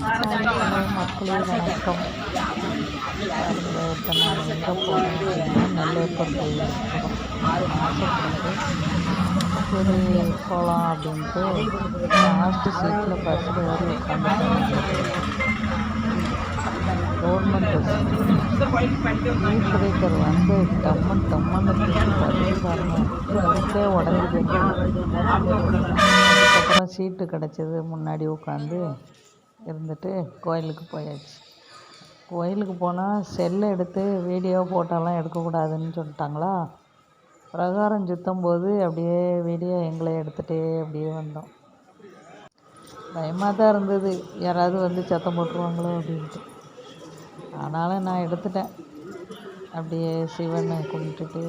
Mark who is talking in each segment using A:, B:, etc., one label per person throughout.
A: மக்களே வணக்கம் இப்போ நான் எங்கே போகிறேன் அப்படின்னா நெல்லையப்பர் கோயிலுக்கு சரி போகலாம் அப்படின்ட்டு லாஸ்ட்டு சீட்டில் பஸ்ஸில் ஏறி உட்காந்துருக்கேன் கவர்மெண்ட் பஸ் ஸ்பீட் வந்து டம்மன் டம்மன் தூக்கி உடஞ்சி அதுக்கப்புறம் சீட்டு கிடச்சிது முன்னாடி உட்காந்து இருந்துட்டு கோயிலுக்கு போயாச்சு. கோயிலுக்கு போனால் செல்லை எடுத்து வீடியோ ஃபோட்டோலாம் எடுக்கக்கூடாதுன்னு சொல்லிட்டாங்களா? பிரகாரம் சுற்றும் போது அப்படியே வீடியோ எங்களை எடுத்துகிட்டே அப்படியே வந்தோம். பயமாக தான் இருந்தது. யாராவது வந்து சத்தம் போட்டுருவாங்களோ அப்படின்ட்டு. ஆனாலும் நான் எடுத்துட்டேன். அப்படியே சிவனை கும்பிட்டுட்டு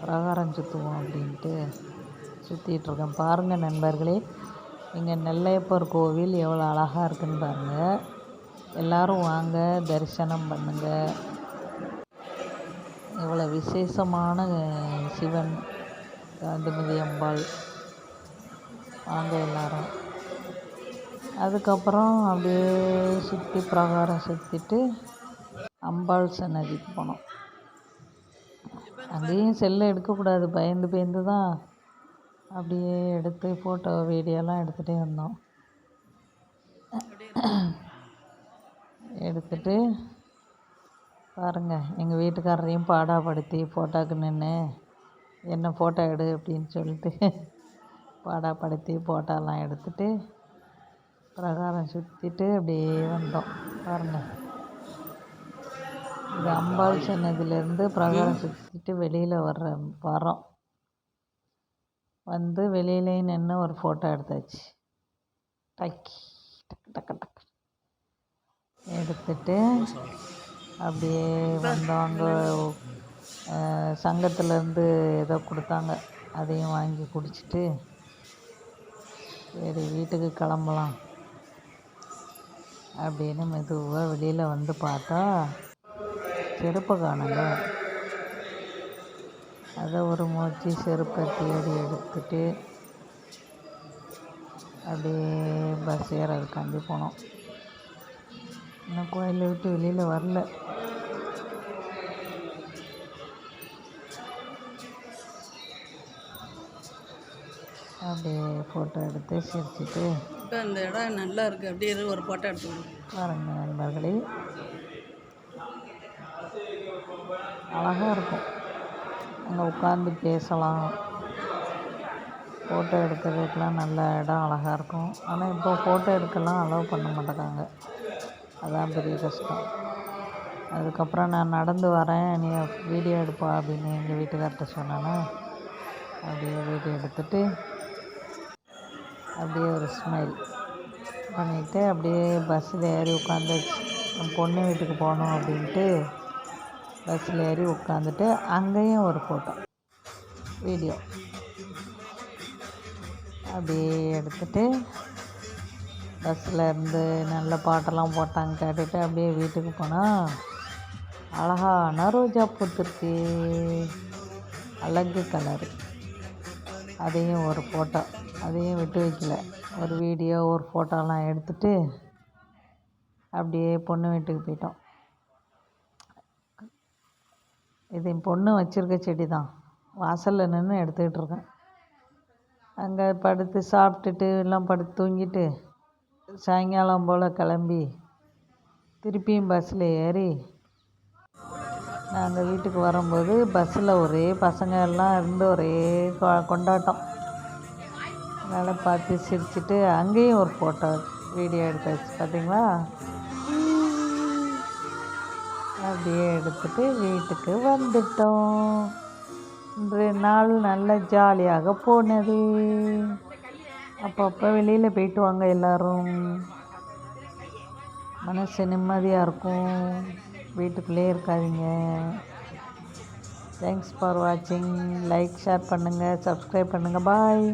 A: பிரகாரம் சுற்றுவோம் அப்படின்ட்டு சுற்றிட்டுருக்கேன் பாருங்கள் நண்பர்களே இங்கே நெல்லையப்பர் கோவில் எவ்வளோ அழகாக இருக்குன்னு பாருங்கள் எல்லோரும் வாங்க தரிசனம் பண்ணுங்கள் எவ்வளோ விசேஷமான சிவன் காந்திமதி அம்பாள். வாங்க எல்லாரும். அதுக்கப்புறம் அப்படியே சுற்றி பிரகாரம் சுற்றிட்டு அம்பாள் சன்னதிக்கு போனோம். அங்கேயும் செல்லை எடுக்கக்கூடாது பயந்து பயந்து தான் அப்படியே எடுத்து ஃபோட்டோ வீடியோலாம் எடுத்துகிட்டே வந்தோம். எடுத்துட்டு பாருங்கள் எங்கள் வீட்டுக்காரரையும் பாடாப்படுத்தி ஃபோட்டோக்கு நின்று என்ன ஃபோட்டோ எடு அப்படின்னு சொல்லிட்டு பாடாப்படுத்தி ஃபோட்டோலாம் எடுத்துகிட்டு பிரகாரம் சுற்றிட்டு அப்படியே வந்தோம். பாருங்கள் இது அம்பாள் சொன்னதுலேருந்து பிரகாரம் சுற்றிட்டு வெளியில் வர்ற வரோம் வந்து வெளியிலே நின்று ஒரு ஃபோட்டோ எடுத்தாச்சு. டக்கி டக்கு டக்கு டக்கு. எடுத்துட்டு அப்படியே வந்தவங்க சங்கத்துலேருந்து ஏதோ கொடுத்தாங்க. அதையும் வாங்கி குடிச்சிட்டு சரி வீட்டுக்கு கிளம்பலாம் அப்படின்னு மெதுவாக வெளியில் வந்து பார்த்தா செருப்பு காணுங்க. அதை ஒரு மூச்சு செருப்பை தேடி எடுத்துட்டு அப்படியே பஸ் ஏறதுக்காண்டி போனோம். இன்னும் கோயிலை விட்டு வெளியில் வரல. அப்படியே ஃபோட்டோ எடுத்து சிரிச்சிட்டு
B: இப்போ இந்த இடம் நல்லா இருக்குது அப்படியே ஒரு ஃபோட்டோ எடுத்துக்கணும்
A: பாருங்க நண்பர்களே. அழகாக இருக்கும். அங்கே உட்காந்து பேசலாம். ஃபோட்டோ எடுக்கிறதுக்கெலாம் நல்ல இடம் அழகாக இருக்கும். ஆனால் இப்போ ஃபோட்டோ எடுக்கலாம் அலோவ் பண்ண மாட்டேங்காங்க அதான் பெரிய கஷ்டம். அதுக்கப்புறம் நான் நடந்து வரேன். நீ வீடியோ எடுப்பா அப்படின்னு எங்கள் வீட்டுக்கார்ட்ட சொன்னேன்னா அப்படியே வீடியோ எடுத்துட்டு அப்படியே ஒரு ஸ்மைல் பண்ணிவிட்டு அப்படியே பஸ்ஸில் ஏறி உட்காந்து பொண்ணு வீட்டுக்கு போகணும் அப்படின்ட்டு பஸ்ஸில் ஏறி உட்காந்துட்டு அங்கேயும் ஒரு ஃபோட்டோ வீடியோ அப்படியே எடுத்துட்டு பஸ்ஸில் இருந்து நல்ல பாட்டெல்லாம் போட்டாங்க கேட்டுட்டு அப்படியே வீட்டுக்கு போனால் அழகான ரோஜா பூத்திருக்கு. அழகு கலரு அதையும் ஒரு ஃபோட்டோ அதையும் விட்டு வைக்கல. ஒரு வீடியோ ஒரு ஃபோட்டோலாம் எடுத்துகிட்டு அப்படியே பொண்ணு வீட்டுக்கு போயிட்டோம். இது என் பொண்ணு வச்சுருக்க செடி தான் வாசலில் நின்று எடுத்துக்கிட்டு இருக்கேன். அங்கே படுத்து சாப்பிட்டுட்டு எல்லாம் படுத்து தூங்கிட்டு சாயங்காலம் போல் கிளம்பி திருப்பியும் பஸ்ஸில் ஏறி நாங்கள் வீட்டுக்கு வரும்போது பஸ்ஸில் ஒரே பசங்க எல்லாம் இருந்து ஒரே கொ கொண்டாட்டம். அதனால் பார்த்து சிரிச்சிட்டு அங்கேயும் ஒரு ஃபோட்டோ வீடியோ எடுத்தாச்சு பார்த்தீங்களா அப்படியே எடுத்துட்டு வீட்டுக்கு வந்துட்டோம். இன்றைய நாள் நல்ல ஜாலியாக போனது. அப்பப்போ வெளியில் போயிட்டு வாங்க எல்லோரும். மனசு நிம்மதியாக இருக்கும். வீட்டுக்குள்ளே இருக்காதீங்க. தேங்க்ஸ் ஃபார் வாட்சிங் லைக் ஷேர் பண்ணுங்கள் சப்ஸ்கிரைப் பண்ணுங்கள் பாய்